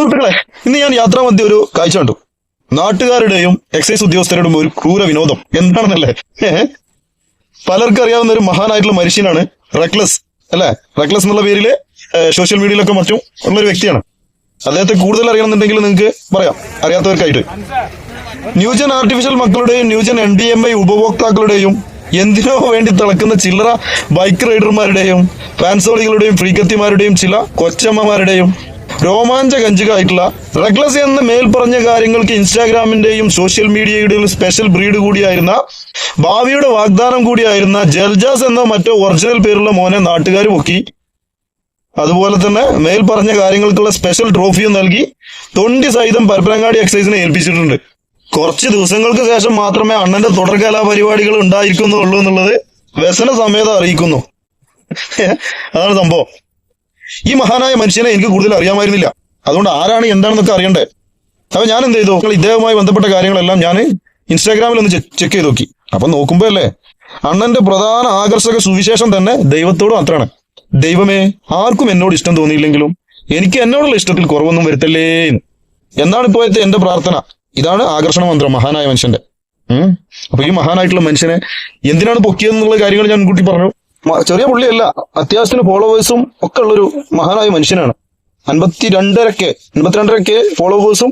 സുഹൃത്തുക്കളെ ഇന്ന് ഞാൻ യാത്രാമധ്യ ഒരു കാഴ്ച കണ്ടു. നാട്ടുകാരുടെയും എക്സൈസ് ഉദ്യോഗസ്ഥരുടെയും ഒരു ക്രൂര വിനോദം. എന്താണെന്നല്ലേ? പലർക്കും അറിയാവുന്ന ഒരു മഹാനായിട്ടുള്ള മനുഷ്യനാണ് റെക്ലസ്. അല്ലെ? റെക്ലസ് എന്നുള്ള പേരിൽ സോഷ്യൽ മീഡിയയിലൊക്കെ മറ്റും ഉള്ള ഒരു വ്യക്തിയാണ്. അദ്ദേഹത്തെ കൂടുതൽ അറിയണമെന്നുണ്ടെങ്കിൽ നിങ്ങൾക്ക് പറയാം. അറിയാത്തവർക്കായിട്ട്. ന്യൂജൻ ആർട്ടിഫിഷ്യൽ മക്കളുടെയും new gen N D M I ഉപഭോക്താക്കളുടെയും എന്തിനോ വേണ്ടി തിളക്കുന്ന ചില്ലറ ബൈക്ക് റൈഡർമാരുടെയും ഫാൻസോളികളുടെയും ഫ്രീക്കത്തിമാരുടെയും ചില കൊച്ചമ്മമാരുടെയും രോമാഞ്ച കഞ്ചുകായിട്ടുള്ള റെഗ്ലസ് എന്ന മേൽപ്പറഞ്ഞ കാര്യങ്ങൾക്ക് ഇൻസ്റ്റാഗ്രാമിന്റെയും സോഷ്യൽ മീഡിയയുടെയും സ്പെഷ്യൽ ബ്രീഡ് കൂടിയായിരുന്ന ഭാവിയുടെ വാഗ്ദാനം കൂടിയായിരുന്ന ജൽജാസ് എന്ന മറ്റോ ഒറിജിനൽ പേരുള്ള മോനെ നാട്ടുകാർ പൊക്കി. അതുപോലെ തന്നെ മേൽ പറഞ്ഞ കാര്യങ്ങൾക്കുള്ള സ്പെഷ്യൽ ട്രോഫിയും നൽകി തൊണ്ടി സഹിതം പരപ്പനങ്ങാടി എക്സൈസിനെ ഏൽപ്പിച്ചിട്ടുണ്ട്. കുറച്ച് ദിവസങ്ങൾക്ക് ശേഷം മാത്രമേ അണ്ണന്റെ തുടർകലാ പരിപാടികൾ ഉണ്ടായിരിക്കുന്നുള്ളൂ എന്നുള്ളത് വ്യസന സമേതം അറിയിക്കുന്നു. അതാണ് സംഭവം. ഈ മഹാനായ മനുഷ്യനെ എനിക്ക് കൂടുതൽ അറിയാമായിരുന്നില്ല. അതുകൊണ്ട് ആരാണ് എന്താണെന്നൊക്കെ അറിയണ്ടേ? അപ്പൊ ഞാൻ എന്ത് ചെയ്തു? ഇദ്ദേഹവുമായി ബന്ധപ്പെട്ട കാര്യങ്ങളെല്ലാം ഞാൻ ഇൻസ്റ്റാഗ്രാമിൽ ഒന്ന് ചെക്ക് ചെയ്ത് നോക്കി. അപ്പൊ നോക്കുമ്പോ അല്ലേ അണ്ണന്റെ പ്രധാന ആകർഷക സുവിശേഷം തന്നെ ദൈവത്തോട് മാത്രമാണ്. ദൈവമേ ആർക്കും എന്നോട് ഇഷ്ടം തോന്നിയില്ലെങ്കിലും എനിക്ക് എന്നോടുള്ള ഇഷ്ടത്തിൽ കുറവൊന്നും വരുത്തല്ലേ എന്ന്. എന്നാണ് ഇപ്പോഴത്തെ എന്റെ പ്രാർത്ഥന? ഇതാണ് ആകർഷണ മന്ത്രം മഹാനായ മനുഷ്യന്റെ. അപ്പൊ ഈ മഹാനായിട്ടുള്ള മനുഷ്യനെ എന്തിനാണ് പൊക്കിയതെന്നുള്ള കാര്യങ്ങൾ ഞാൻ മുൻകൂട്ടി പറഞ്ഞു. ചെറിയ പുള്ളിയല്ല. അത്യാവശ്യത്തിന് ഫോളോവേഴ്സും ഒക്കെ ഉള്ളൊരു മഹാനായ മനുഷ്യനാണ്. അൻപത്തി രണ്ടരക്കെ അൻപത്തിരണ്ടരക്കെ ഫോളോവേഴ്സും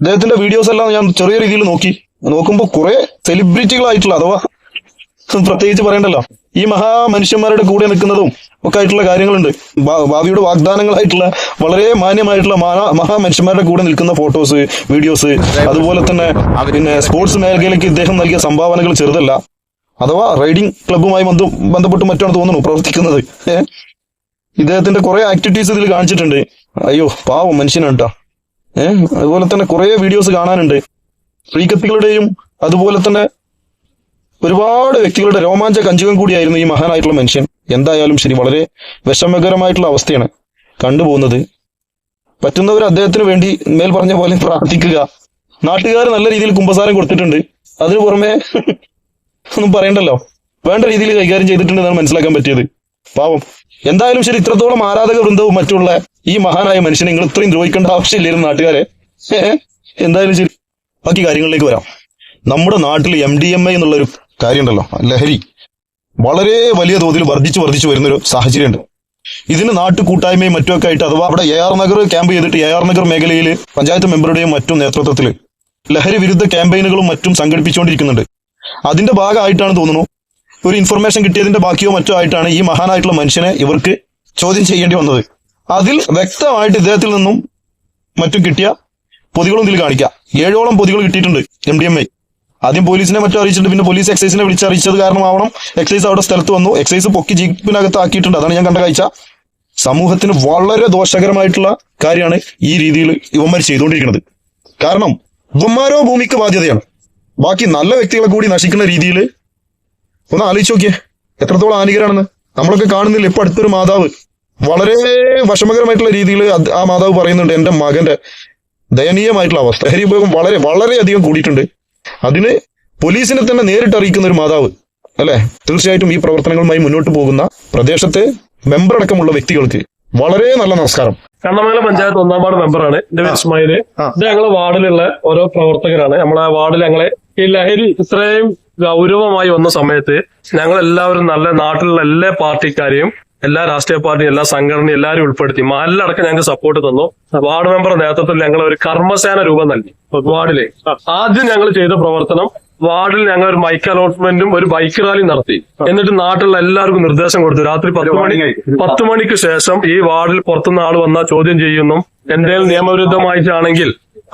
അദ്ദേഹത്തിന്റെ വീഡിയോസ് എല്ലാം ഞാൻ ചെറിയ രീതിയിൽ നോക്കി. നോക്കുമ്പോൾ കുറെ സെലിബ്രിറ്റികളായിട്ടുള്ള അഥവാ പ്രത്യേകിച്ച് പറയണ്ടല്ലോ ഈ മഹാ മനുഷ്യന്മാരുടെ കൂടെ നിൽക്കുന്നതും ഒക്കെ ആയിട്ടുള്ള കാര്യങ്ങളുണ്ട്. ഭാവിയുടെ വാഗ്ദാനങ്ങളായിട്ടുള്ള വളരെ മാന്യമായിട്ടുള്ള മഹാ മഹാ മനുഷ്യന്മാരുടെ കൂടെ നിൽക്കുന്ന ഫോട്ടോസ് വീഡിയോസ് അതുപോലെ തന്നെ പിന്നെ സ്പോർട്സ് മേഖലയിലേക്ക് ഇദ്ദേഹം നൽകിയ സംഭാവനകൾ ചെറുതല്ല. അഥവാ റൈഡിംഗ് ക്ലബ്ബുമായി ബന്ധം ബന്ധപ്പെട്ട് മറ്റാണ് തോന്നുന്നു പ്രവർത്തിക്കുന്നത്? ഇദ്ദേഹത്തിന്റെ കുറെ ആക്ടിവിറ്റീസ് ഇതിൽ കാണിച്ചിട്ടുണ്ട്. അയ്യോ പാവം മനുഷ്യനാണ് കേട്ടോ. ഏഹ് അതുപോലെ തന്നെ കുറെ വീഡിയോസ് കാണാനുണ്ട്. ഫ്രീക്കത്തികളുടെയും അതുപോലെ തന്നെ ഒരുപാട് വ്യക്തികളുടെ രോമാഞ്ച കഞ്ചുകം കൂടിയായിരുന്നു ഈ മഹാനായിട്ടുള്ള മനുഷ്യൻ. എന്തായാലും ശരി വളരെ വിഷമകരമായിട്ടുള്ള അവസ്ഥയാണ് കണ്ടുപോകുന്നത്. പറ്റുന്നവർ അദ്ദേഹത്തിന് വേണ്ടി മേൽ പറഞ്ഞ പോലെ പ്രാർത്ഥിക്കുക. നാട്ടുകാർ നല്ല രീതിയിൽ കുമ്പസാരം കൊടുത്തിട്ടുണ്ട്. അതിനു പുറമെ ഒന്നും പറയണ്ടല്ലോ. വേണ്ട രീതിയിൽ കൈകാര്യം ചെയ്തിട്ടുണ്ടെന്നാണ് മനസ്സിലാക്കാൻ പറ്റിയത്. പാവം. എന്തായാലും ശരി ഇത്രത്തോളം ആരാധക വൃന്ദവും മറ്റുള്ള ഈ മഹാനായ മനുഷ്യനെ നിങ്ങൾ ഇത്രയും ദ്രോഹിക്കേണ്ട ആവശ്യമില്ലായിരുന്നു നാട്ടുകാരെ? എന്തായാലും ശരി. ബാക്കി കാര്യങ്ങളിലേക്ക് വരാം. നമ്മുടെ നാട്ടിൽ എം ഡി എം ഐ എന്നുള്ളൊരു കാര്യമുണ്ടല്ലോ ലഹരി. വളരെ വലിയ തോതിൽ വർദ്ധിച്ചു വർദ്ധിച്ചു വരുന്നൊരു സാഹചര്യമുണ്ട്. ഇതിന് നാട്ടു കൂട്ടായ്മയും മറ്റുമൊക്കെ ആയിട്ട് അഥവാ അവിടെ എ ആർ നഗർ ക്യാമ്പ് ചെയ്തിട്ട് എ ആർ നഗർ മേഖലയിൽ പഞ്ചായത്ത് മെമ്പറുടെയും മറ്റും നേതൃത്വത്തിൽ ലഹരി വിരുദ്ധ ക്യാമ്പയിനുകളും മറ്റും സംഘടിപ്പിച്ചുകൊണ്ടിരിക്കുന്നുണ്ട്. അതിന്റെ ഭാഗമായിട്ടാണ് തോന്നുന്നു. ഒരു ഇൻഫർമേഷൻ കിട്ടിയതിന്റെ ബാക്കിയോ മറ്റോ ആയിട്ടാണ് ഈ മഹാനായിട്ടുള്ള മനുഷ്യനെ ഇവർക്ക് ചോദ്യം ചെയ്യേണ്ടി വന്നത്. അതിൽ വ്യക്തമായിട്ട് ഇദ്ദേഹത്തിൽ നിന്നും മറ്റും കിട്ടിയ പൊതികളും ഇതിൽ കാണിക്കാം. ഏഴോളം പൊതികൾ കിട്ടിയിട്ടുണ്ട് എം ഡി എം ഐ ആദ്യം പോലീസിനെ മറ്റും അറിയിച്ചിട്ടുണ്ട് പിന്നെ പോലീസ് എക്സൈസിനെ വിളിച്ചറിയിച്ചത് കാരണമാവണം. എക്സൈസ് അവിടെ സ്ഥലത്ത് വന്നു. എക്സൈസ് പൊക്കി ജീപ്പിനകത്ത് ആക്കിയിട്ടുണ്ട്. അതാണ് ഞാൻ കണ്ട കാഴ്ച. സമൂഹത്തിന് വളരെ ദോഷകരമായിട്ടുള്ള കാര്യമാണ് ഈ രീതിയിൽ ഇവന്മാർ ചെയ്തുകൊണ്ടിരിക്കുന്നത്. കാരണം ഇവന്മാരോ ഭൂമിക്ക് ബാധ്യതയാണ്. ബാക്കി നല്ല വ്യക്തികളെ കൂടി നശിക്കുന്ന രീതിയിൽ ഒന്ന് ആലോചിച്ച് നോക്കിയേ. എത്രത്തോളം ഹാനികരാണെന്ന് നമ്മളൊക്കെ കാണുന്നില്ല. ഇപ്പൊ അടുത്തൊരു മാതാവ് വളരെ വിഷമകരമായിട്ടുള്ള രീതിയിൽ ആ മാതാവ് പറയുന്നുണ്ട്. എന്റെ മകന്റെ ദയനീയമായിട്ടുള്ള അവസ്ഥ. ലഹരി ഉപയോഗം വളരെ വളരെയധികം കൂടിയിട്ടുണ്ട്. അതിന് പോലീസിനെ തന്നെ നേരിട്ട് അറിയിക്കുന്ന ഒരു മാതാവ് അല്ലെ? തീർച്ചയായിട്ടും ഈ പ്രവർത്തനങ്ങളുമായി മുന്നോട്ട് പോകുന്ന പ്രദേശത്തെ മെമ്പർ അടക്കമുള്ള വ്യക്തികൾക്ക് വളരെ നല്ല നമസ്കാരം. കണ്ണമംഗലം പഞ്ചായത്ത് ഒന്നാം വാർഡ് മെമ്പറാണ് എന്റെ പേര് ഇസ്മായിൽ. ഇത് ഞങ്ങളെ വാർഡിലുള്ള ഓരോ പ്രവർത്തകരാണ്. നമ്മളെ വാർഡിൽ ഞങ്ങളെ ഈ ലഹരി ഇത്രയും ഗൗരവമായി വന്ന സമയത്ത് ഞങ്ങൾ എല്ലാവരും നല്ല നാട്ടിലുള്ള എല്ലാ പാർട്ടിക്കാരെയും എല്ലാ രാഷ്ട്രീയ പാർട്ടിയും എല്ലാ സംഘടനയും എല്ലാവരും ഉൾപ്പെടുത്തി മഹലിലടക്കം ഞങ്ങൾക്ക് സപ്പോർട്ട് തന്നു. വാർഡ് മെമ്പർ നേതൃത്വത്തിൽ ഞങ്ങൾ ഒരു കർമ്മസേന രൂപം നൽകി. വാർഡിലെ. ആദ്യം ഞങ്ങൾ ചെയ്ത പ്രവർത്തനം വാർഡിൽ ഞങ്ങൾ ഒരു മൈക്ക് അലോട്ട്മെന്റും ഒരു ബൈക്ക് റാലി നടത്തി. എന്നിട്ട് നാട്ടിലുള്ള എല്ലാവർക്കും നിർദ്ദേശം കൊടുത്തു. രാത്രി പത്ത് മണി പത്ത് മണിക്ക് ശേഷം ഈ വാർഡിൽ പുറത്തുനിന്ന് ആൾ വന്നാൽ ചോദ്യം ചെയ്യുന്നു. എന്തെങ്കിലും നിയമവിരുദ്ധമായിട്ടാണെങ്കിൽ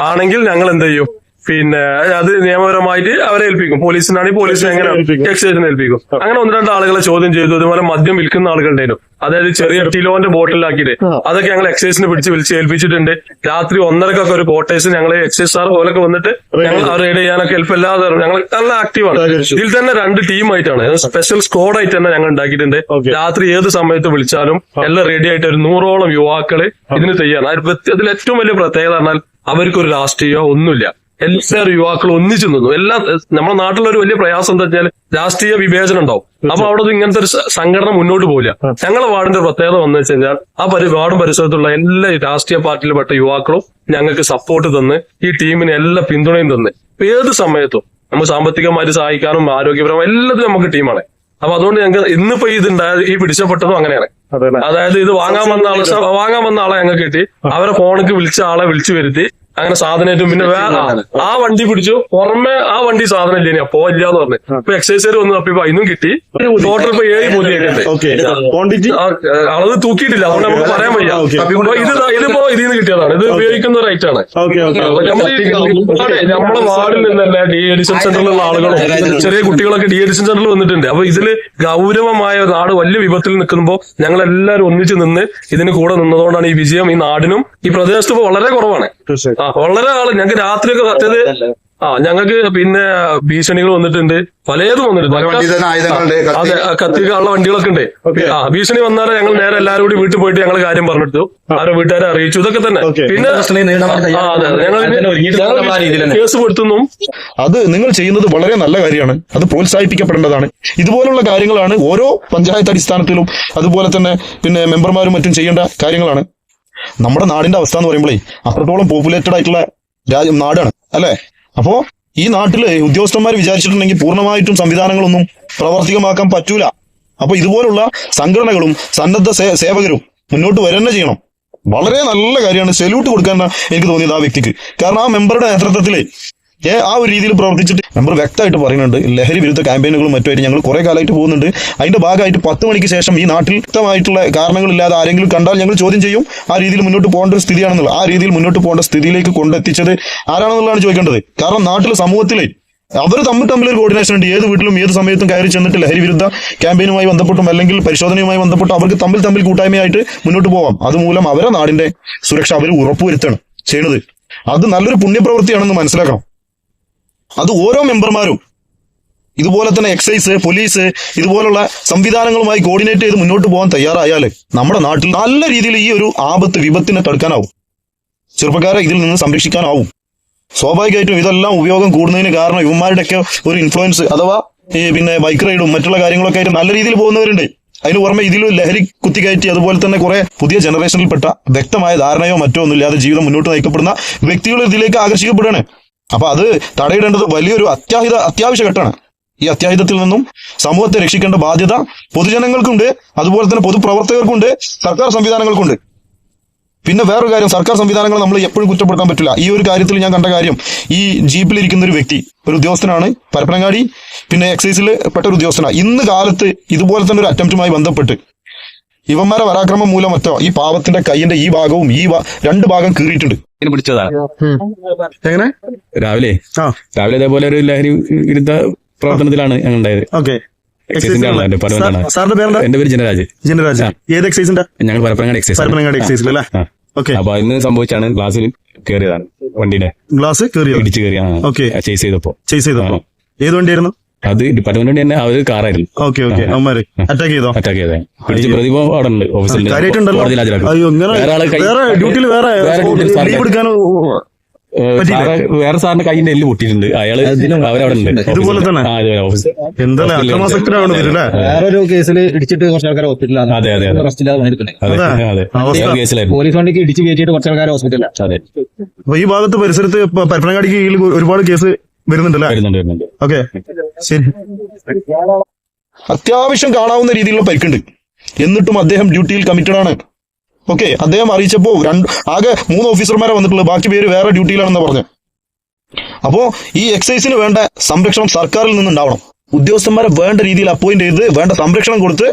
ആണെങ്കിൽ ഞങ്ങൾ എന്ത് ചെയ്യും? പിന്നെ അത് നിയമപരമായിട്ട് അവരെ ഏൽപ്പിക്കും. പോലീസിനാണെങ്കിൽ പോലീസിനെ എങ്ങനെ എക്സൈസിനെ ഏൽപ്പിക്കും. അങ്ങനെ ഒന്ന് രണ്ട് ആളുകളെ ചോദ്യം ചെയ്തു. അതുപോലെ മദ്യം വിൽക്കുന്ന ആളുകളുണ്ടായിരുന്നു അതായത് ചെറിയ കിലോന്റെ ബോട്ടിലാക്കിയിട്ട്. അതൊക്കെ ഞങ്ങൾ എക്സൈസിന് പിടിച്ച് വിളിച്ച് ഏൽപ്പിച്ചിട്ടുണ്ട്. രാത്രി ഒന്നരക്കൊക്കെ ഒരു കോട്ടേഴ്സ് ഞങ്ങൾ എക്സൈസ് സാർ പോലൊക്കെ വന്നിട്ട് ഞങ്ങൾ റെയ്ഡ് ചെയ്യാനൊക്കെ ഹെൽപ്പ് എല്ലാതെ ഞങ്ങൾ നല്ല ആക്റ്റീവാണ് ഇതിൽ തന്നെ രണ്ട് ടീമായിട്ടാണ് സ്പെഷ്യൽ സ്ക്വാഡ് ആയിട്ട് തന്നെ ഞങ്ങൾ ഉണ്ടാക്കിയിട്ടുണ്ട്. രാത്രി ഏത് സമയത്ത് വിളിച്ചാലും എല്ലാം റെഡി ആയിട്ട് ഒരു നൂറോളം യുവാക്കൾ ഇതിന് തയ്യാറാണ്. അതിൽ ഏറ്റവും വലിയ പ്രത്യേകത പറഞ്ഞാൽ അവർക്കൊരു രാഷ്ട്രീയോ ഒന്നുമില്ല. എല്ലാവരും യുവാക്കൾ ഒന്നിച്ചു നിന്നു. എല്ലാ നമ്മുടെ നാട്ടിലൊരു വലിയ പ്രയാസം എന്താ വെച്ചാൽ രാഷ്ട്രീയ വിവേചനം ഉണ്ടാവും. അപ്പൊ അവിടെ ഇങ്ങനത്തെ ഒരു സംഘടന മുന്നോട്ട് പോകില്ല ഞങ്ങളുടെ വാർഡിന്റെ പ്രത്യേകത വന്നു വെച്ച് കഴിഞ്ഞാൽ ആ പരി വാർഡും പരിസരത്തുള്ള എല്ലാ രാഷ്ട്രീയ പാർട്ടിയിൽപ്പെട്ട യുവാക്കളും ഞങ്ങൾക്ക് സപ്പോർട്ട് തന്ന് ഈ ടീമിന് എല്ലാ പിന്തുണയും തന്ന്. ഏത് സമയത്തും നമ്മൾ സാമ്പത്തികമായിട്ട് സഹായിക്കാനും ആരോഗ്യപരമായി എല്ലാത്തിനും നമുക്ക് ടീമാണ്. അപ്പൊ അതുകൊണ്ട് ഞങ്ങൾക്ക് ഇന്നിപ്പോ ഇതുണ്ടായ ഈ പിടിച്ചപ്പെട്ടതും അങ്ങനെയാണ്. അതെ അതായത് ഇത് വാങ്ങാൻ വന്ന ആളെ വാങ്ങാൻ വന്ന ആളെ ഞങ്ങൾക്ക് കിട്ടി. അവരെ ഫോണിക്ക് വിളിച്ച ആളെ വിളിച്ചു വരുത്തി. അങ്ങനെ സാധനമായിട്ടും പിന്നെ വേറെ ആ- വണ്ടി പിടിച്ചു. പുറമെ ആ വണ്ടി സാധനം ഇല്ല അപ്പോ ഇല്ലാന്ന് പറഞ്ഞു. ഇപ്പൊ എക്സൈസർ വന്നു. അപ്പൊ ഇപ്പൊ അതിനും കിട്ടി. ടോട്ടൽ ഇപ്പൊ ഏഴ് ക്വാണ്ടിറ്റി അളവ് തൂക്കിയിട്ടില്ല. അതുകൊണ്ട് നമുക്ക് പറയാൻ വയ്യ. ഇത് ഇതിപ്പോ ഇതിൽ നിന്ന് കിട്ടിയതാണ്. ഇത് ഉപയോഗിക്കുന്ന റൈറ്റ് ആണ്. നമ്മുടെ നമ്മളെ വാർഡിൽ നിന്നല്ല ഡി എഡിഷൻ സെന്ററിലുള്ള ആളുകളും ചെറിയ കുട്ടികളൊക്കെ ഡി എഡിഷൻ സെന്ററിൽ വന്നിട്ടുണ്ട്. അപ്പൊ ഇതിൽ ഗൗരവമായ നാട് വലിയ വിപത്തിൽ നിൽക്കുമ്പോൾ ഞങ്ങൾ എല്ലാവരും ഒന്നിച്ച് നിന്ന് ഇതിന് കൂടെ നിന്നതുകൊണ്ടാണ് ഈ വിജയം ഈ നാടിനും ഈ പ്രദേശത്ത് ഇപ്പൊ വളരെ കുറവാണ്. തീർച്ചയായും ആ വളരെ ആൾ. ഞങ്ങൾക്ക് രാത്രിയൊക്കെ സത്യത് ആ ഞങ്ങൾക്ക് പിന്നെ ഭീഷണികൾ വന്നിട്ടുണ്ട്. പലതും വന്നിട്ടുണ്ട്. അതെ കത്തിക്കാനുള്ള വണ്ടികളൊക്കെ ഉണ്ട് ആ ഭീഷണി വന്നാലും ഞങ്ങൾ നേരെ എല്ലാവരും കൂടി വീട്ടിൽ പോയിട്ട് ഞങ്ങൾ കാര്യം പറഞ്ഞിട്ടു. അവരെ വീട്ടുകാരെ അറിയിച്ചു. ഇതൊക്കെ തന്നെ. Okay. പിന്നെ ഞങ്ങൾ കേസ് കൊടുത്തുന്നു അത് നിങ്ങൾ ചെയ്യുന്നത് വളരെ നല്ല കാര്യമാണ്. അത് പ്രോത്സാഹിപ്പിക്കപ്പെടേണ്ടതാണ്. ഇതുപോലുള്ള കാര്യങ്ങളാണ് ഓരോ പഞ്ചായത്ത് അടിസ്ഥാനത്തിലും അതുപോലെ തന്നെ പിന്നെ മെമ്പർമാരും മറ്റും ചെയ്യേണ്ട കാര്യങ്ങളാണ്. നമ്മുടെ നാടിന്റെ അവസ്ഥ എന്ന് പറയുമ്പോഴേ അത്രത്തോളം പോപ്പുലേറ്റഡ് ആയിട്ടുള്ള രാജ്യം നാടാണ് അല്ലേ? അപ്പോ ഈ നാട്ടിൽ ഉദ്യോഗസ്ഥന്മാർ വിചാരിച്ചിട്ടുണ്ടെങ്കിൽ പൂർണമായിട്ടും സംവിധാനങ്ങളൊന്നും പ്രാവർത്തികമാക്കാൻ പറ്റൂല. അപ്പൊ ഇതുപോലുള്ള സംഘടനകളും സന്നദ്ധ സേവകരും മുന്നോട്ട് വരന്നെ ചെയ്യണം. വളരെ നല്ല കാര്യമാണ്. സെല്യൂട്ട് കൊടുക്കാൻ എനിക്ക് തോന്നിയത് ആ വ്യക്തിക്ക്. കാരണം ആ മെമ്പറുടെ നേതൃത്വത്തിൽ ഏ ആ ഒരു രീതിയിൽ പ്രവർത്തിച്ചിട്ട് മെമ്പർ വ്യക്തമായിട്ട് പറയുന്നുണ്ട്. ലഹരി വിരുദ്ധ ക്യാമ്പയിനുകളും മറ്റുമായിട്ട് ഞങ്ങൾ കുറെ കാലമായിട്ട് പോകുന്നുണ്ട്. അതിന്റെ ഭാഗമായിട്ട് പത്ത് മണിക്ക് ശേഷം ഈ നാട്ടിൽ വ്യക്തമായിട്ടുള്ള കാരണങ്ങളില്ലാതെ ആരെങ്കിലും കണ്ടാൽ ഞങ്ങൾ ചോദ്യം ചെയ്യും ആ രീതിയിൽ മുന്നോട്ട് പോകേണ്ട ഒരു സ്ഥിതിയാണെന്നുള്ളത്. ആ രീതിയിൽ മുന്നോട്ട് പോകേണ്ട സ്ഥിതിയിലേക്ക് കൊണ്ടെത്തിച്ചത് ആരാണെന്നുള്ളതാണ് ചോദിക്കേണ്ടത്. കാരണം നാട്ടിലെ സമൂഹത്തിലെ അവർ തമ്മിൽ തമ്മിൽ ഒരു കോർഡിനേഷൻ ഉണ്ട്. ഏത് വീട്ടിലും ഏത് സമയത്തും കയറി ചെന്നിട്ട് ലഹരി വിരുദ്ധ ക്യാമ്പയിനുമായി ബന്ധപ്പെട്ടും അല്ലെങ്കിൽ പരിശോധനയുമായി ബന്ധപ്പെട്ടും അവർക്ക് തമ്മിൽ തമ്മിൽ കൂട്ടായ്മയായിട്ട് മുന്നോട്ട് പോവാം. അതുമൂലം അവരെ നാടിന്റെ സുരക്ഷ അവർ ഉറപ്പുവരുത്തണം ചെയ്യണത്. അത് നല്ലൊരു പുണ്യപ്രവൃത്തിയാണെന്ന് മനസ്സിലാക്കണം അത് ഓരോ മെമ്പർമാരും ഇതുപോലെ തന്നെ എക്സൈസ് പോലീസ് ഇതുപോലുള്ള സംവിധാനങ്ങളുമായി കോർഡിനേറ്റ് ചെയ്ത് മുന്നോട്ട് പോകാൻ തയ്യാറായാൽ നമ്മുടെ നാട്ടിൽ നല്ല രീതിയിൽ ഈ ഒരു ആപത്ത് വിപത്തിനെ തടുക്കാനാവും. ചെറുപ്പക്കാരെ ഇതിൽ നിന്ന് സംരക്ഷിക്കാനാവും. സ്വാഭാവികമായിട്ടും ഇതെല്ലാം ഉപയോഗം കൂടുന്നതിന് കാരണം ഇവന്മാരുടെയൊക്കെ ഒരു ഇൻഫ്ലുവൻസ് അഥവാ പിന്നെ ബൈക്ക് റൈഡും മറ്റുള്ള കാര്യങ്ങളൊക്കെ ആയിട്ട് നല്ല രീതിയിൽ പോകുന്നവരുണ്ട്. അതിന് പുറമെ ഇതിൽ ലഹരി കുത്തിക്കയറ്റി അതുപോലെ തന്നെ കുറെ പുതിയ ജനറേഷനിൽപ്പെട്ട വ്യക്തമായ ധാരണയോ മറ്റോ ഒന്നുമില്ലാതെ ജീവിതം മുന്നോട്ട് നയിക്കപ്പെടുന്ന വ്യക്തികൾ ഇതിലേക്ക് ആകർഷിക്കപ്പെടുകയാണ്. അപ്പൊ അത് തടയിടേണ്ടത് വലിയൊരു അത്യാഹിത അത്യാവശ്യ ഘട്ടമാണ് ഈ അത്യാഹിതത്തിൽ നിന്നും സമൂഹത്തെ രക്ഷിക്കേണ്ട ബാധ്യത പൊതുജനങ്ങൾക്കുണ്ട് അതുപോലെ തന്നെ പൊതുപ്രവർത്തകർക്കുണ്ട് സർക്കാർ സംവിധാനങ്ങൾക്കുണ്ട്. പിന്നെ വേറൊരു കാര്യം സർക്കാർ സംവിധാനങ്ങൾ നമ്മൾ എപ്പോഴും കുറ്റപ്പെടുത്താൻ പറ്റില്ല. ഈ ഒരു കാര്യത്തിൽ ഞാൻ കണ്ട കാര്യം ഈ ജീപ്പിൽ ഇരിക്കുന്ന ഒരു വ്യക്തി ഒരു ഉദ്യോഗസ്ഥനാണ് പരപ്പനങ്ങാടി പിന്നെ എക്സൈസിൽ പെട്ട ഒരു ഉദ്യോഗസ്ഥനാണ്. ഇന്ന് കാലത്ത് ഇതുപോലെ തന്നെ ഒരു അറ്റംപ്റ്റുമായി ബന്ധപ്പെട്ട് ഇവന്മാരെ പരാക്രമം മൂലം മറ്റോ ഈ പാവത്തിന്റെ കൈയിന്റെ ഈ ഭാഗവും ഈ രണ്ട് ഭാഗം കീറിയിട്ടുണ്ട്. പിടിച്ചതാണ് എങ്ങനെ? രാവിലെ. ആ. രാവിലെ ഇതേപോലെ ഒരു ലഹരി വിരുദ്ധ പ്രവർത്തനത്തിലാണ് ഞങ്ങൾ ഉണ്ടായത്. ഓക്കെ. സാറിന്റെ പേരെന്താ? എന്റെ പേര് ജനരാജ്. ജനരാജ്. ഏത് എക്സൈസിന്റെ ഞങ്ങൾ പരപ്പനങ്ങാടി എക്സൈസ്. പരപ്പനങ്ങാടി എക്സൈസിൽ അല്ലേ. ഓക്കെ. അപ്പൊ ഇന്ന് സംഭവിച്ചാണ് ക്ലാസ്സിൽ കയറിയതാണ് വണ്ടിയുടെ. ഗ്ലാസ് കയറിയോ ഇടിച്ചു കയറിയാണ് Okay. ചേസ് ചെയ്തപ്പോ. ചേസ് ചെയ്തോ ആ. ഏത് വണ്ടിയായിരുന്നു? അത് ഡിപ്പാർട്ട്മെന്റ് തന്നെ അവർ കാറായിരുന്നു ഓക്കെ ഓക്കെ ആ. അറ്റാക്ക് ചെയ്തോ? അറ്റാക്ക് ചെയ്തത് പിടിച്ച് പ്രതിഭ അവിടെ ഉണ്ട് ഓഫീസിൽ കോടതിയിൽ ഹാജരാക്കും. വേറെ സാറിന്റെ- കൈയിന്റെ എല്ല് പൊട്ടിയിട്ടുണ്ട്. അയാൾ അവരവിടെ ഉണ്ട് ഇതുപോലെ തന്നെ? വേറൊരു കേസിൽ ഇടിച്ചിട്ട് കുറച്ച് ആൾക്കാർ ഹോസ്പിറ്റലാണ് അതെ, അതെ, അതെ. പോലീസ് വണ്ടിക്ക് ഇടിച്ച് കയറ്റിയിട്ട് കുറച്ച് ആൾക്കാർ ഹോസ്പിറ്റലിലാണ് അതെ. ഈ ഭാഗത്ത് പരിസരത്ത് പരപ്പനങ്ങാടിക്ക് കീഴിൽ ഒരുപാട് കേസ് വരുന്നുണ്ടല്ലേ? വരുന്നുണ്ട് വരുന്നുണ്ട്. ഓക്കെ. ശരി. അത്യാവശ്യം കാണാവുന്ന രീതിയിലുള്ള പരിക്കുണ്ട്. എന്നിട്ടും അദ്ദേഹം ഡ്യൂട്ടിയിൽ കമ്മിറ്റഡ് ആണ്. ഓക്കെ അദ്ദേഹം അറിയിച്ചപ്പോ രണ്ട് ആകെ മൂന്ന് ഓഫീസർമാരെ വന്നിട്ടുള്ളൂ ബാക്കി പേര് വേറെ ഡ്യൂട്ടിയിലാണെന്ന് പറഞ്ഞു. അപ്പോ ഈ എക്സൈസിന് വേണ്ട സംരക്ഷണം സർക്കാരിൽ നിന്നുണ്ടാവണം. ഉദ്യോഗസ്ഥന്മാരെ വേണ്ട രീതിയിൽ അപ്പോയിന്റ് ചെയ്ത് വേണ്ട സംരക്ഷണം കൊടുത്ത്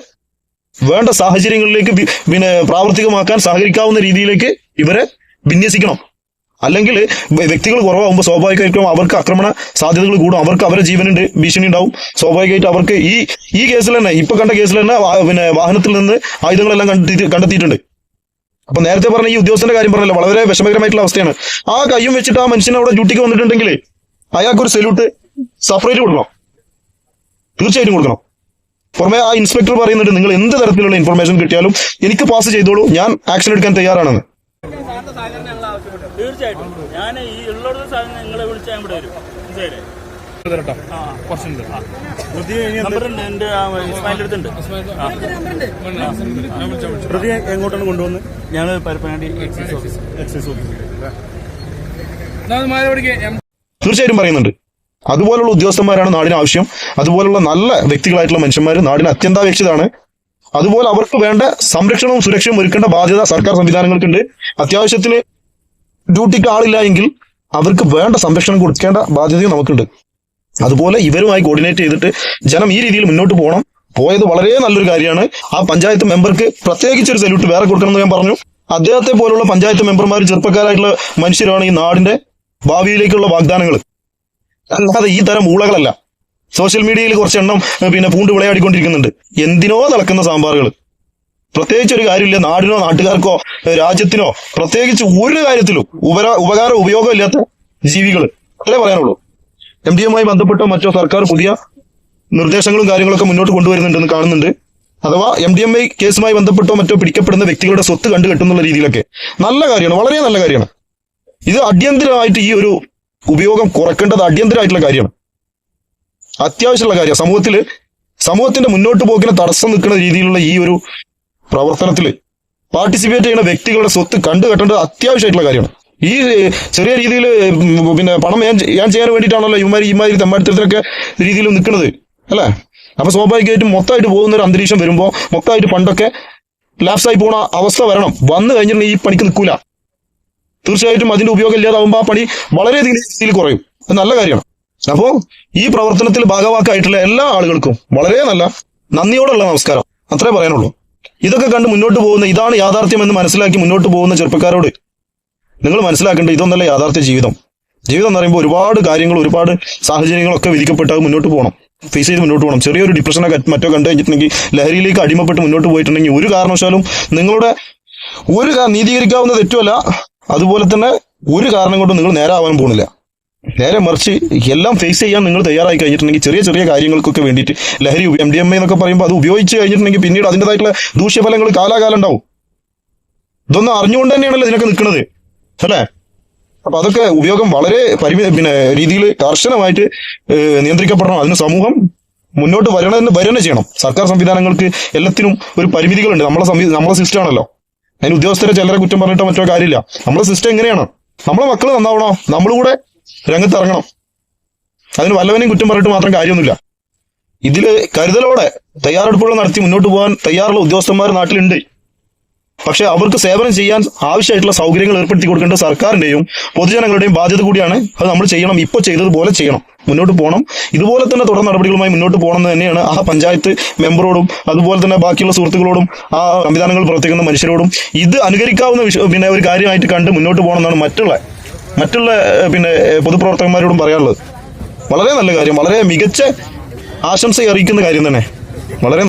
വേണ്ട സാഹചര്യങ്ങളിലേക്ക് പിന്നെ പ്രാവർത്തികമാക്കാൻ സഹകരിക്കാവുന്ന രീതിയിലേക്ക് ഇവരെ വിന്യസിക്കണം. അല്ലെങ്കിൽ വ്യക്തികൾ കുറവാകുമ്പോൾ സ്വാഭാവികമായിട്ടും അവർക്ക് ആക്രമണ സാധ്യതകൾ കൂടും. അവർക്ക് അവരുടെ ജീവനുണ്ട് ഭീഷണി ഉണ്ടാവും. സ്വാഭാവികമായിട്ട് അവർക്ക് ഈ ഈ കേസിൽ തന്നെ ഇപ്പൊ കണ്ട കേസിൽ തന്നെ പിന്നെ വാഹനത്തിൽ നിന്ന് ആയുധങ്ങളെല്ലാം കണ്ടെത്തി കണ്ടെത്തിയിട്ടുണ്ട്. അപ്പൊ നേരത്തെ പറഞ്ഞ ഈ ഉദ്യോഗസ്ഥന്റെ കാര്യം പറഞ്ഞല്ലോ വളരെ വിഷമകരമായിട്ടുള്ള അവസ്ഥയാണ്. ആ കയ്യും വെച്ചിട്ട് ആ മനുഷ്യനെ അവിടെ ഡ്യൂട്ടിക്ക് വന്നിട്ടുണ്ടെങ്കിൽ അയാൾക്ക് ഒരു സല്യൂട്ട് സെപ്പറേറ്റ് കൊടുക്കണം. തീർച്ചയായിട്ടും കൊടുക്കണം. പുറമെ ആ ഇൻസ്പെക്ടർ പറയുന്നുണ്ട് നിങ്ങൾ എന്ത് തരത്തിലുള്ള ഇൻഫർമേഷൻ കിട്ടിയാലും എനിക്ക് പാസ് ചെയ്തോളൂ. ഞാൻ ആക്ഷൻ എടുക്കാൻ തയ്യാറാണെന്ന്. തീർച്ചയായിട്ടും. ഞാൻ ഈ ഉള്ളൊരു സാധനം നിങ്ങളെ വിളിച്ചാൽ ഞാൻ ഇവിടെ വരും. മനസ്സിലായില്ലേ. പ്രതി എങ്ങോട്ടാണ് കൊണ്ടുവന്ന്? ഞാൻ Parappanadi excise office excise office തീർച്ചയായിട്ടും പറയുന്നുണ്ട്. അതുപോലുള്ള ഉദ്യോഗസ്ഥന്മാരാണ് നാടിന് ആവശ്യം. അതുപോലുള്ള നല്ല വ്യക്തികളായിട്ടുള്ള മനുഷ്യന്മാർ നാടിന് അത്യന്താപേക്ഷിതാണ് അതുപോലെ അവർക്ക് വേണ്ട സംരക്ഷണവും സുരക്ഷയും ഒരുക്കേണ്ട ബാധ്യത സർക്കാർ സംവിധാനങ്ങൾക്കുണ്ട്. അത്യാവശ്യത്തിന് ഡ്യൂട്ടിക്ക് ആളില്ല എങ്കിൽ അവർക്ക് വേണ്ട സംരക്ഷണം കൊടുക്കേണ്ട ബാധ്യതയും നമുക്കുണ്ട്. അതുപോലെ ഇവരുമായി കോർഡിനേറ്റ് ചെയ്തിട്ട് ജനം ഈ രീതിയിൽ മുന്നോട്ട് പോകണം. പോയത് വളരെ നല്ലൊരു കാര്യമാണ്. ആ പഞ്ചായത്ത് മെമ്പർക്ക് പ്രത്യേകിച്ച് ഒരു സല്യൂട്ട് വേറെ കൊടുക്കണമെന്ന് ഞാൻ പറഞ്ഞു. അദ്ദേഹത്തെ പോലുള്ള പഞ്ചായത്ത് മെമ്പർമാർ ചെറുപ്പക്കാരായിട്ടുള്ള മനുഷ്യരാണ് ഈ നാടിന്റെ ഭാവിയിലേക്കുള്ള വാഗ്ദാനങ്ങൾ. അല്ലാതെ ഈ തരം ഊളകളല്ല. സോഷ്യൽ മീഡിയയിൽ കുറച്ചെണ്ണം പിന്നെ പൂണ്ട് വിളയാടിക്കൊണ്ടിരിക്കുന്നുണ്ട്. എന്തിനോ നടക്കുന്ന സാമ്പാറുകൾ. പ്രത്യേകിച്ച് ഒരു കാര്യമില്ല. നാടിനോ നാട്ടുകാർക്കോ രാജ്യത്തിനോ പ്രത്യേകിച്ച് ഒരു കാര്യത്തിലും ഉപര ഉപകാര ഉപയോഗമില്ലാത്ത ജീവികൾ അത്രേ പറയാനുള്ളൂ. എം ഡി എമ്മായി ബന്ധപ്പെട്ടോ മറ്റോ സർക്കാർ പുതിയ നിർദ്ദേശങ്ങളും കാര്യങ്ങളൊക്കെ മുന്നോട്ട് കൊണ്ടുവരുന്നുണ്ടെന്ന് കാണുന്നുണ്ട്. അഥവാ എം ഡി എം ഐ കേസുമായി ബന്ധപ്പെട്ടോ മറ്റോ പിടിക്കപ്പെടുന്ന വ്യക്തികളുടെ സ്വത്ത് കണ്ടു കെട്ടുന്നുള്ള രീതിയിലൊക്കെ. നല്ല കാര്യമാണ്. വളരെ നല്ല കാര്യമാണ്. ഇത് അടിയന്തരമായിട്ട് ഈ ഒരു ഉപയോഗം കുറക്കേണ്ടത് അടിയന്തരമായിട്ടുള്ള കാര്യമാണ്. അത്യാവശ്യമുള്ള കാര്യമാണ്. സമൂഹത്തിൽ സമൂഹത്തിന്റെ മുന്നോട്ട് പോക്കിന് തടസ്സം നിൽക്കുന്ന രീതിയിലുള്ള ഈ ഒരു പ്രവർത്തനത്തിൽ പാർട്ടിസിപ്പേറ്റ് ചെയ്യുന്ന വ്യക്തികളുടെ സ്വത്ത് കണ്ടു കെട്ടേണ്ടത് അത്യാവശ്യമായിട്ടുള്ള കാര്യമാണ്. ഈ ചെറിയ രീതിയിൽ പിന്നെ പണം ഞാൻ ചെയ്യാൻ വേണ്ടിയിട്ടാണല്ലോ ഇമാരി ഇമാരി തെമ്മാടിത്തരത്തിലൊക്കെ രീതിയിൽ നിൽക്കുന്നത് അല്ലേ? അപ്പൊ സ്വാഭാവികമായിട്ടും മൊത്തമായിട്ട് പോകുന്ന ഒരു അന്തരീക്ഷം വരുമ്പോൾ മൊത്തമായിട്ട് പണ്ടൊക്കെ ലാപ്സായി പോണ അവസ്ഥ വരണം. വന്നു കഴിഞ്ഞിട്ടുണ്ടെങ്കിൽ ഈ പണിക്ക് നിൽക്കൂല തീർച്ചയായിട്ടും അതിന്റെ ഉപയോഗം ഇല്ലാതാവുമ്പോൾ ആ പണി വളരെയധികം രീതിയിൽ കുറയും. അത് നല്ല കാര്യമാണ്. അപ്പോൾ ഈ പ്രവർത്തനത്തിൽ ഭാഗവാക്കായിട്ടുള്ള എല്ലാ ആളുകൾക്കും വളരെ നല്ല നന്ദിയോടുള്ള നമസ്കാരം. അത്രേ പറയാനുള്ളൂ. ഇതൊക്കെ കണ്ട് മുന്നോട്ട് പോകുന്ന ഇതാണ് യാഥാർത്ഥ്യം എന്ന് മനസ്സിലാക്കി മുന്നോട്ട് പോകുന്ന ചെറുപ്പക്കാരോട് നിങ്ങൾ മനസ്സിലാക്കേണ്ടത് ഇതൊന്നല്ല യാഥാർത്ഥ്യ ജീവിതം. ജീവിതം എന്ന് പറയുമ്പോൾ ഒരുപാട് കാര്യങ്ങൾ ഒരുപാട് സാഹചര്യങ്ങളൊക്കെ വിധിക്കപ്പെട്ട് അത് മുന്നോട്ട് പോകണം. ഫേസ് ചെയ്ത് മുന്നോട്ട് പോകണം. ചെറിയൊരു ഡിപ്രഷനൊക്കെ മറ്റോ കണ്ടു കഴിഞ്ഞിട്ടുണ്ടെങ്കിൽ ലഹരിയിലേക്ക് അടിമപ്പെട്ട് മുന്നോട്ട് പോയിട്ടുണ്ടെങ്കിൽ ഒരു കാരണവശാലും നിങ്ങളുടെ ഒരു നീതീകരിക്കാവുന്ന തെറ്റുമല്ല അതുപോലെ തന്നെ ഒരു കാരണം കൊണ്ടും നിങ്ങൾ നേരെ ആവാൻ പോകുന്നില്ല. നേരെ മറിച്ച് എല്ലാം ഫേസ് ചെയ്യാൻ നിങ്ങൾ തയ്യാറായി കഴിഞ്ഞിട്ടുണ്ടെങ്കിൽ ചെറിയ ചെറിയ കാര്യങ്ങൾക്കൊക്കെ വേണ്ടിയിട്ട് ലഹരി എം ഡി എം എ എന്നൊക്കെ പറയുമ്പോൾ അത് ഉപയോഗിച്ച് കഴിഞ്ഞിട്ടുണ്ടെങ്കിൽ പിന്നീട് അതിന്റെതായിട്ടുള്ള ദൂഷ്യഫലങ്ങൾ കാലാകാലം ഉണ്ടാവും ഇതൊന്നും അറിഞ്ഞുകൊണ്ട് തന്നെയാണല്ലോ ഇതിനൊക്കെ നിൽക്കുന്നത്. അല്ലേ? അപ്പൊ അതൊക്കെ ഉപയോഗം വളരെ പരിമിത പിന്നെ രീതിയിൽ കർശനമായിട്ട് നിയന്ത്രിക്കപ്പെടണം. അതിന് സമൂഹം മുന്നോട്ട് വരണം വരണം ചെയ്യണം. സർക്കാർ സംവിധാനങ്ങൾക്ക് എല്ലാത്തിനും ഒരു പരിമിതികളുണ്ട്. നമ്മളെ സംവി നമ്മളെ സിസ്റ്റം ആണല്ലോ. അതിന് ഉദ്യോഗസ്ഥരെ ചിലരെ കുറ്റം പറഞ്ഞിട്ടോ മറ്റോ കാര്യമില്ല. നമ്മളെ സിസ്റ്റം എങ്ങനെയാണ്? നമ്മളെ മക്കൾ നന്നാവണോ? നമ്മളുകൂടെ ഇറങ്ങണം അതിന് വല്ലവനെയും കുറ്റം പറഞ്ഞിട്ട് മാത്രം കാര്യമൊന്നുമില്ല. ഇതിൽ കരുതലോടെ തയ്യാറെടുപ്പുകൾ നടത്തി മുന്നോട്ട് പോകാൻ തയ്യാറുള്ള ഉദ്യോഗസ്ഥന്മാർ നാട്ടിലുണ്ട്. പക്ഷെ അവർക്ക് സേവനം ചെയ്യാൻ ആവശ്യമായിട്ടുള്ള സൗകര്യങ്ങൾ ഏർപ്പെടുത്തി കൊടുക്കേണ്ട സർക്കാരിന്റെയും പൊതുജനങ്ങളുടെയും ബാധ്യത കൂടിയാണ് അത് നമ്മൾ ചെയ്യണം ഇപ്പോൾ ചെയ്തതുപോലെ ചെയ്യണം മുന്നോട്ട് പോകണം. ഇതുപോലെ തന്നെ തുടർ നടപടികളുമായി മുന്നോട്ട് പോകണം തന്നെയാണ് ആ പഞ്ചായത്ത് മെമ്പറോടും അതുപോലെ തന്നെ ബാക്കിയുള്ള സുഹൃത്തുക്കളോടും ആ സംവിധാനങ്ങൾ പ്രവർത്തിക്കുന്ന മനുഷ്യരോടും ഇത് അനുകരിക്കാവുന്ന പിന്നെ ഒരു കാര്യമായിട്ട് കണ്ട് മുന്നോട്ട് പോകണം എന്നാണ് മറ്റുള്ള മറ്റുള്ള പിന്നെ പൊതുപ്രവർത്തകന്മാരോടും പറയാനുള്ളത്. വളരെ നല്ല കാര്യം വളരെ മികച്ച ആശംസ അറിയിക്കുന്ന കാര്യം തന്നെ. വളരെ